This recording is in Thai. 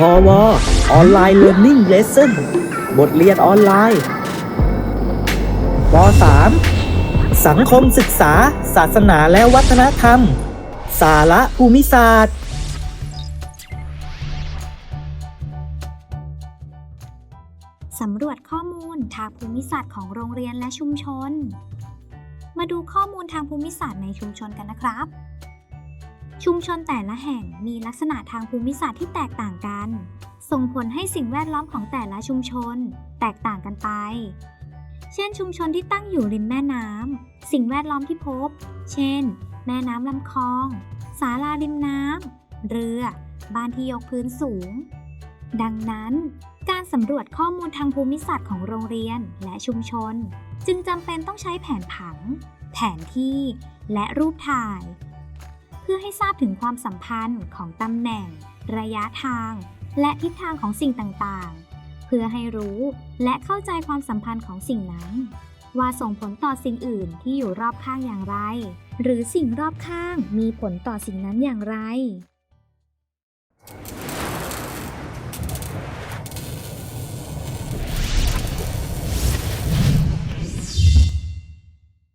พอวออนไลน์เรียน i ิ g เลสเซ่นบทเรียนออนไลน์ป .3 สังคมศึกษา ศาสนาและวัฒนธรรม สาระภูมิศาสตร์สำรวจข้อมูลทางภูมิศาสตร์ของโรงเรียนและชุมชน มาดูข้อมูลทางภูมิศาสตร์ในชุมชนกันนะครับ ชุมชนแต่ละแห่งมีลักษณะทางภูมิศาสตร์ที่แตกต่างกัน ส่งผลให้สิ่งแวดล้อมของแต่ละชุมชน แตกต่างกันไป เช่น ชุมชนที่ตั้งอยู่ริมแม่น้ำสิ่งแวดล้อมที่พบ เช่น แม่น้ำลำคลองศาลาริมน้ำเรือ บ้านที่ยกพื้นสูง ดังนั้น การสำรวจข้อมูลทางภูมิศาสตร์ของโรงเรียนและชุมชน จึงจำเป็นต้องใช้แผนผัง แผนที่ และรูปถ่าย พื่อให้ทราบถึงความสัมพันธ์ของตำแหน่ง ระยะทาง และทิศทางของสิ่งต่างๆ เพื่อให้รู้และเข้าใจความสัมพันธ์ของสิ่งนั้น ว่าส่งผลต่อสิ่งอื่นที่อยู่รอบข้างอย่างไร หรือสิ่งรอบข้างมีผลต่อสิ่งนั้นอย่างไร